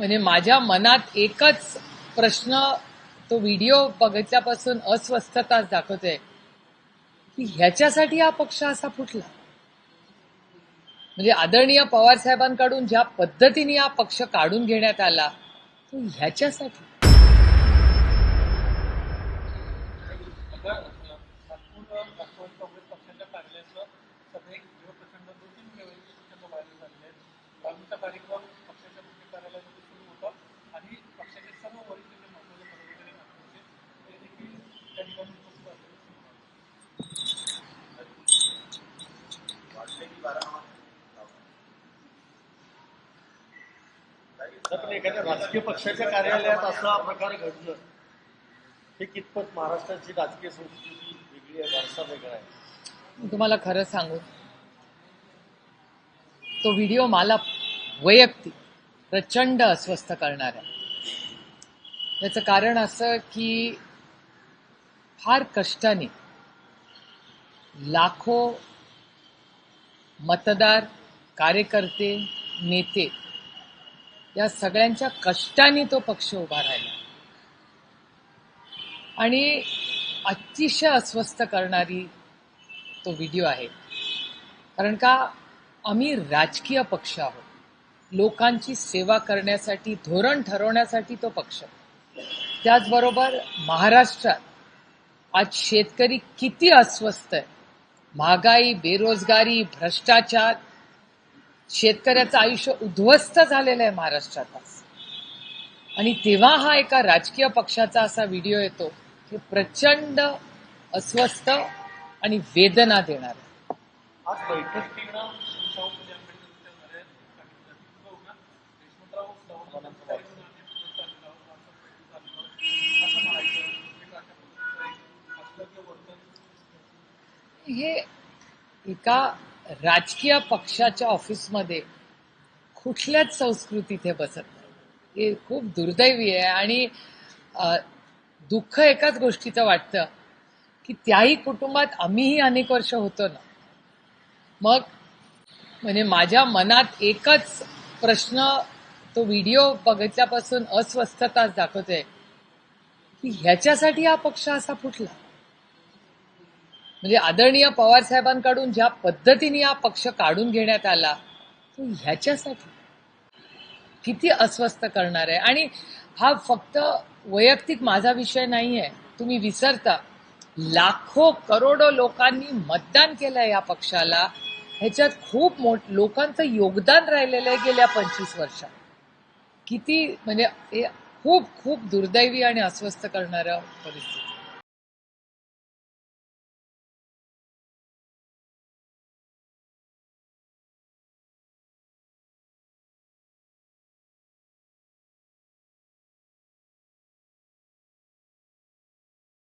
म्हणजे माझ्या मनात एकच प्रश्न तो व्हिडिओ बघितल्यापासून अस्वस्थताच दाखवतोय की ह्याच्यासाठी हा पक्ष असा फुटला. म्हणजे आदरणीय पवार साहेबांकडून ज्या पद्धतीने हा पक्ष काढून घेण्यात आला तो ह्याच्यासाठी. पण एखाद्या राजकीय पक्षाच्या कार्यालयात असा प्रकार घडणं हे कितपत महाराष्ट्राची राजकीय संस्कृती वेगळी आहे वारसा वेगळा आहे? तुम्हाला खरं सांगू. तो व्हिडिओ मला वैयक्तिक प्रचंड अस्वस्थ करणार आहे याचं कारण असं की फार कष्टाने लाखो मतदार कार्यकर्ते नेते या सगळ्यांच्या कष्टाने तो पक्ष उभा राहिला. आणि अतिशय अस्वस्थ करणारी तो व्हिडिओ आहे. कारण का आम्ही राजकीय पक्ष आहोत. लोकांची सेवा करण्यासाठी धोरण ठरवण्यासाठी तो पक्ष. त्याचबरोबर महाराष्ट्रात आज शेतकरी किती अस्वस्थ आहे. महागाई बेरोजगारी भ्रष्टाचार शेतकऱ्याचं आयुष्य उद्ध्वस्त झालेलं आहे महाराष्ट्रात आणि तेव्हा हा एका राजकीय पक्षाचा असा व्हिडिओ येतो की प्रचंड अस्वस्थ आणि वेदना देणार. हे एका राजकीय पक्षाच्या ऑफिसमध्ये कुठल्याच संस्कृतीत हे बसत नाही. हे खूप दुर्दैवी आहे आणि दुःख एकाच गोष्टीचं वाटतं की त्याही कुटुंबात आम्हीही अनेक वर्ष होतो ना. मग म्हणजे माझ्या मनात एकच प्रश्न तो व्हिडिओ बघितल्यापासून अस्वस्थताच दाखवतोय की ह्याच्यासाठी हा पक्ष असा फुटला. म्हणजे आदरणीय पवार साहेबांकडून ज्या पद्धतीने हा पक्ष काढून घेण्यात आला तो ह्याच्यासाठी किती अस्वस्थ करणार आहे? आणि हा फक्त वैयक्तिक माझा विषय नाही आहे तुम्ही विसरता. लाखो करोडो लोकांनी मतदान केलंय या पक्षाला. ह्याच्यात खूप मोठ लोकांचं योगदान राहिलेलं आहे गेल्या पंचवीस वर्षात. किती म्हणजे हे खूप खूप दुर्दैवी आणि अस्वस्थ करणाऱ्या परिस्थिती.